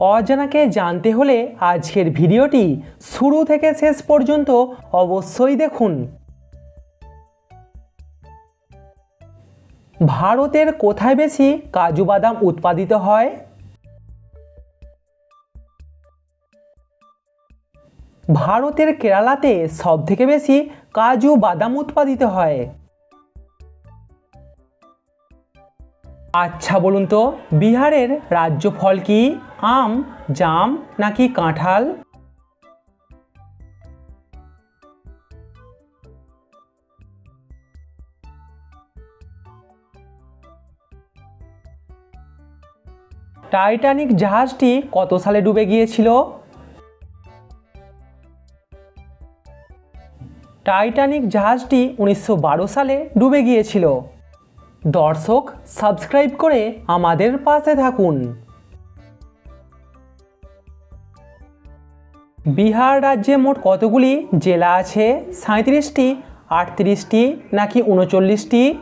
অজানাকে জানতে হলে আজকের ভিডিওটি শুরু থেকে শেষ পর্যন্ত অবশ্যই দেখুন। ভারতের কোথায় বেশি কাজু বাদাম উৎপাদিত হয়? ভারতের কেরালাতে সবথেকে বেশি কাজু বাদাম উৎপাদিত হয়। আচ্ছা বলুন তো, বিহারের রাজ্য ফল কি? আম, জাম, নাকি কাঁঠাল? টাইটানিক জাহাজটি কত সালে ডুবে গিয়েছিল? টাইটানিক জাহাজটি উনিশশো বারো সালে ডুবে গিয়েছিল। দর্শক সাবস্ক্রাইব করে আমাদের পাশে থাকুন। বিহার রাজ্যে মোট কতগুলি জেলা আছে? সাঁত্রিশটি আটত্রিশটি, নাকি উনচল্লিশটি?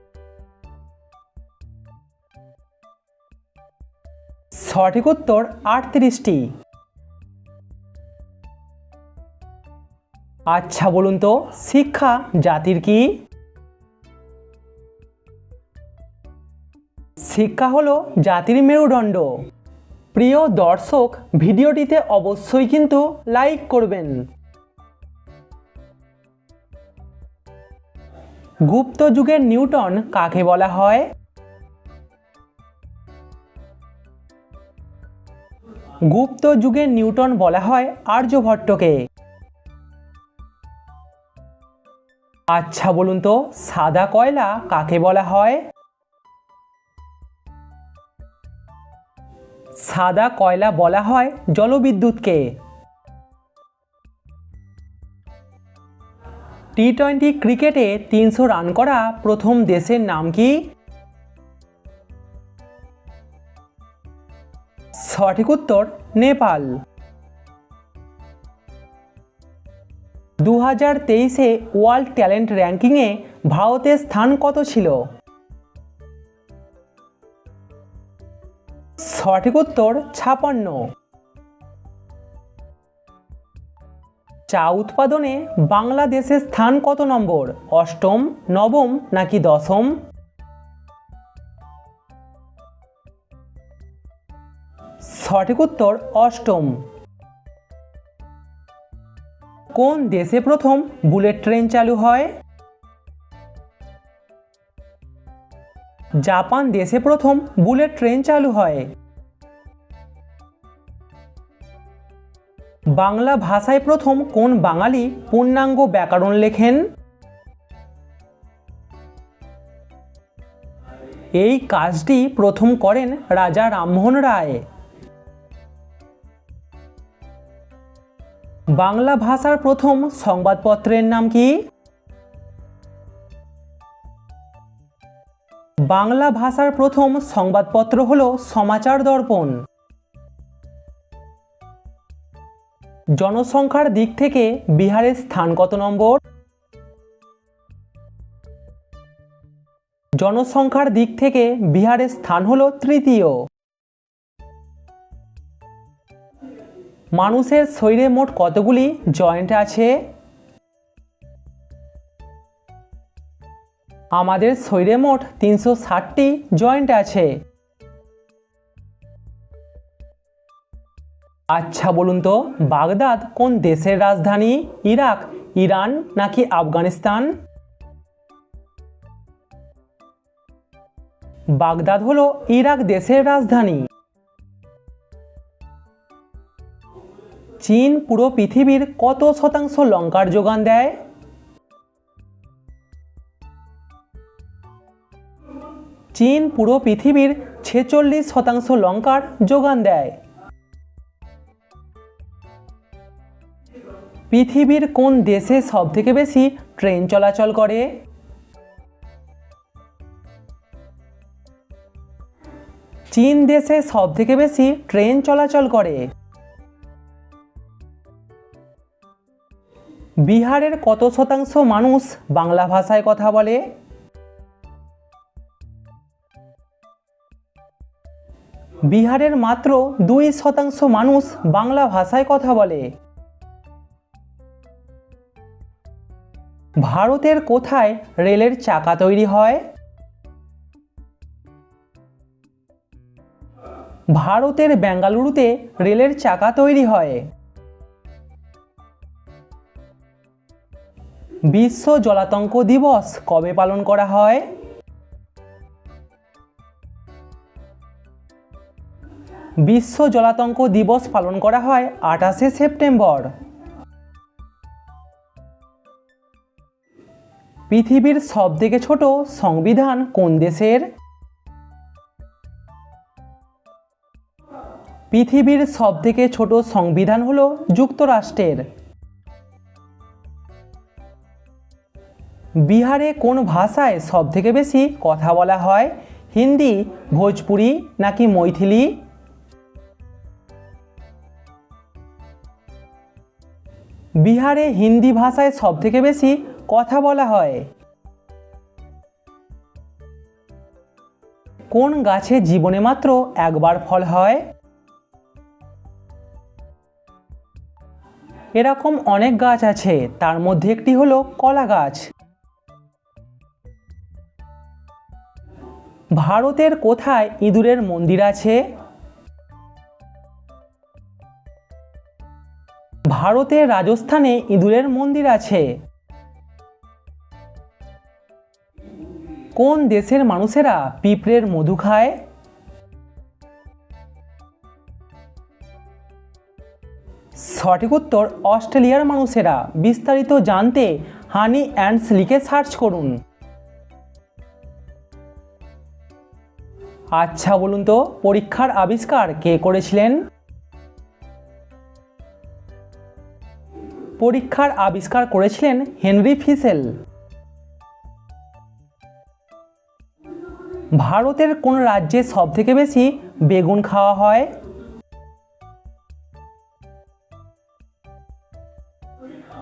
সঠিক উত্তর, আটত্রিশটি। আচ্ছা বলুন তো, শিক্ষা জাতির কি? শিক্ষা হলো জাতির মেরুদণ্ড। প্রিয় দর্শক, ভিডিওটিতে অবশ্যই কিন্তু লাইক করবেন। গুপ্ত যুগের নিউটন কাকে বলা হয়? গুপ্ত যুগের নিউটন বলা হয় আর্যভট্টকে। আচ্ছা বলুন তো, সাদা কয়লা কাকে বলা হয়? সাদা কয়লা বলা হয় জলবিদ্যুৎকে। টি টোয়েন্টি ক্রিকেটে তিনশো রান করা প্রথম দেশের নাম কি? সঠিক উত্তর, নেপাল। দু হাজার তেইশে ওয়ার্ল্ড ট্যালেন্ট র্যাঙ্কিংয়ে ভারতের স্থান কত ছিল? সঠিক উত্তর ছাপান্ন। চা উৎপাদনে বাংলাদেশের স্থান কত নম্বর? অষ্টম, নবম নাকি দশম? সঠিক উত্তর অষ্টম। কোন দেশে প্রথম বুলেট ট্রেন চালু হয়? জাপান দেশে প্রথম বুলেট ট্রেন চালু হয়। বাংলা ভাষায় প্রথম কোন বাঙালি পূর্ণাঙ্গ ব্যাকরণ লেখেন? এই কাজটি প্রথম করেন রাজা রামমোহন রায়। বাংলা ভাষার প্রথম সংবাদপত্রের নাম কি? বাংলা ভাষার প্রথম সংবাদপত্র হল সমাচার দর্পণ। জনসংখ্যার দিক থেকে বিহারের স্থান কত নম্বর? জনসংখ্যার দিক থেকে বিহারের স্থান হল তৃতীয়। মানুষের শরীরে মোট কতগুলি জয়েন্ট আছে? আমাদের শরীরে মোট তিনশো ষাটটি জয়েন্ট আছে। আচ্ছা বলুন তো, বাগদাদ কোন দেশের রাজধানী? ইরাক, ইরান নাকি আফগানিস্তান? বাগদাদ হলো ইরাক দেশের রাজধানী। চীন পুরো পৃথিবীর কত শতাংশ লঙ্কার যোগান দেয়? চীন পুরো পৃথিবীর ছেচল্লিশ শতাংশ লঙ্কার যোগান দেয়। পৃথিবীর কোন দেশে সবথেকে বেশি ট্রেন চলাচল করে? চীন দেশে সবথেকে বেশি ট্রেন চলাচল করে। বিহারের কত শতাংশ মানুষ বাংলা ভাষায় কথা বলে? বিহারের মাত্র দুই শতাংশ মানুষ বাংলা ভাষায় কথা বলে। ভারতের কোথায় রেলের চাকা তৈরি হয়? ভারতের বেঙ্গালুরুতে রেলের চাকা তৈরি হয়। বিশ্ব জলাতঙ্ক দিবস কবে পালন করা হয়? বিশ্ব জলাতঙ্ক দিবস পালন করা হয় আঠাশে সেপ্টেম্বর। পৃথিবীর সবথেকে ছোট সংবিধান কোন দেশের? পৃথিবীর সবথেকে ছোট সংবিধান হল যুক্তরাষ্ট্রের। বিহারে কোন ভাষায় সবথেকে বেশি কথা বলা হয়? হিন্দি, ভোজপুরি নাকি মৈথিলি? বিহারে হিন্দি ভাষায় সবথেকে বেশি কথা বলা হয়। কোন গাছে জীবনে মাত্র একবার ফল হয়? এরকম অনেক গাছ আছে, তার মধ্যে একটি হলো কলা গাছ। ভারতের কোথায় ইঁদুরের মন্দির আছে? ভারতের রাজস্থানে ইঁদুরের মন্দির আছে। কোন দেশের মানুষেরা পিঁপড়ের মধু খায়? সঠিক উত্তর, অস্ট্রেলিয়ার মানুষেরা। বিস্তারিত জানতে হানি অ্যান্ডস লিখে সার্চ করুন। আচ্ছা বলুন তো, পরীক্ষার আবিষ্কার কে করেছিলেন? পরীক্ষার আবিষ্কার করেছিলেন হেনরি ফিসেল। ভারতের কোন রাজ্যে সবথেকে বেশি বেগুন খাওয়া হয়?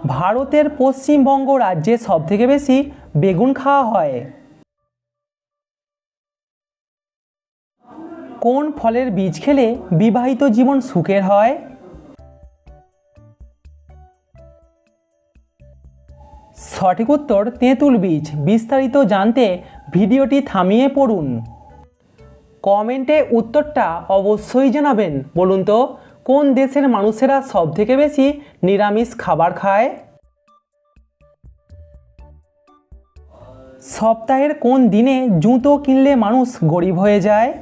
ভারতের পশ্চিমবঙ্গ রাজ্যে সবথেকে বেশি বেগুন খাওয়া হয়। কোন ফলের বীজ খেলে বিবাহিত জীবন সুখের হয়? সঠিক উত্তর তেঁতুল বীজ। বিস্তারিত জানতে ভিডিওটি থামিয়ে পড়ুন। কমেন্টে উত্তরটা অবশ্যই জানাবেন। বলুন তো, কোন দেশের মানুষেরা সবথেকে বেশি নিরামিষ খাবার খায়? সপ্তাহের কোন দিনে জুতো কিনলে মানুষ গরিব হয়ে যায়?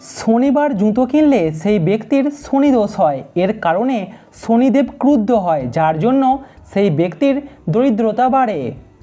শনিবার জুতো কিনলে সেই ব্যক্তির শনি দোষ হয়। এর কারণে শনিদেব ক্রুদ্ধ হয় যার জন্য সেই ব্যক্তির দরিদ্রতা বাড়ে।